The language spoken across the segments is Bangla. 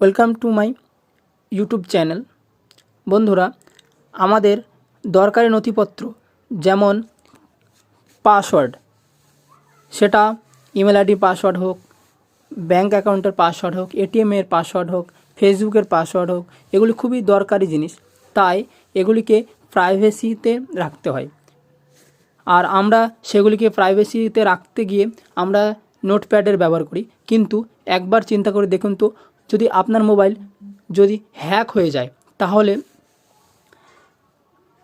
Welcome to my YouTube channel বন্ধুরা, আমাদের দরকারি নথিপত্র যেমন পাসওয়ার্ড সেটা ইমেল আইডির পাসওয়ার্ড হোক ব্যাঙ্ক অ্যাকাউন্টের পাসওয়ার্ড হোক এটিএমের পাসওয়ার্ড হোক, ফেসবুকের পাসওয়ার্ড হোক, এগুলি খুবই দরকারি জিনিস। তাই এগুলিকে প্রাইভেসিতে রাখতে হয়। আর আমরা সেগুলিকে প্রাইভেসিতে রাখতে গিয়ে আমরা নোটপ্যাডের ব্যবহার করি। কিন্তু একবার চিন্তা করে দেখুন তো যদি আপনার মোবাইল যদি হ্যাক হয়ে যায়, তাহলে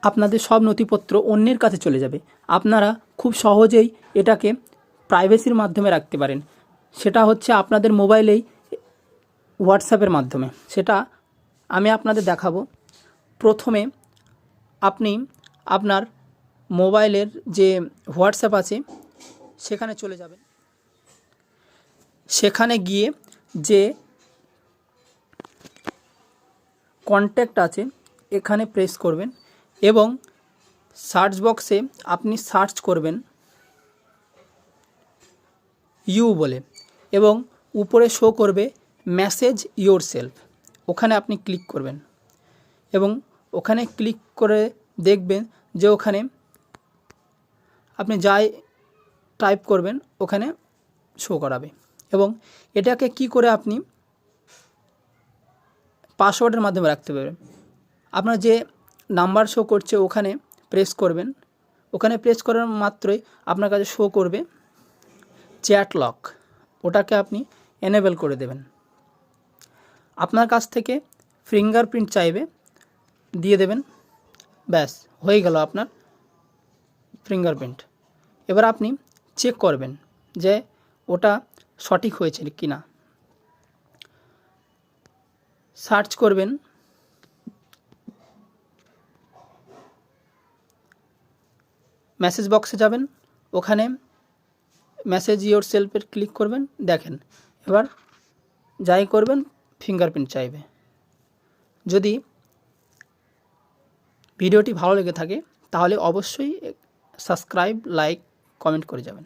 আপনাদের সব নথিপত্র অন্যের কাছে চলে যাবে। আপনারা খুব সহজেই এটাকে প্রাইভেসির মাধ্যমে রাখতে পারেন। সেটা হচ্ছে আপনাদের মোবাইলেই হোয়াটসঅ্যাপের মাধ্যমে। সেটা আমি আপনাদের দেখাবো। প্রথমে আপনি আপনার মোবাইলের যে হোয়াটসঅ্যাপ আছে, সেখানে চলে যাবেন। সেখানে গিয়ে যে কন্ট্যাক্ট আছে, এখানে প্রেস করবেন এবং সার্চ বক্সে আপনি সার্চ করবেন ইউ বলে এবং উপরে শো করবে মেসেজ ইয়োর সেলফ ওখানে আপনি ক্লিক করবেন এবং ওখানে ক্লিক করে দেখবেন যে ওখানে আপনি যাই টাইপ করবেন, ওখানে শো করাবে এবং এটাকে কি করে আপনি পাসওয়ার্ডের মাধ্যমে রাখতে পারবেন আপনার যে নাম্বার শো করছে ওখানে প্রেস করবেন। ওখানে প্রেস করার মাত্রই আপনার কাছে শো করবে চ্যাট লক ওটাকে আপনি এনেবেল করে দেবেন। আপনার কাছ থেকে ফিঙ্গারপ্রিন্ট চাইবে, দিয়ে দেবেন। ব্যাস, হয়ে গেল আপনার ফিঙ্গারপ্রিন্ট এবার আপনি চেক করবেন যে ওটা সঠিক হয়েছে কি না সার্চ করবেন। মেসেজ বক্সে যাবেন। ওখানে মেসেজ ইয়োর সেলফের ক্লিক করবেন। দেখেন, এবার যাই করবেন ফিঙ্গারপ্রিন্ট চাইবে। যদি ভিডিওটি ভালো লেগে থাকে, তাহলে অবশ্যই সাবস্ক্রাইব লাইক কমেন্ট করে যাবেন।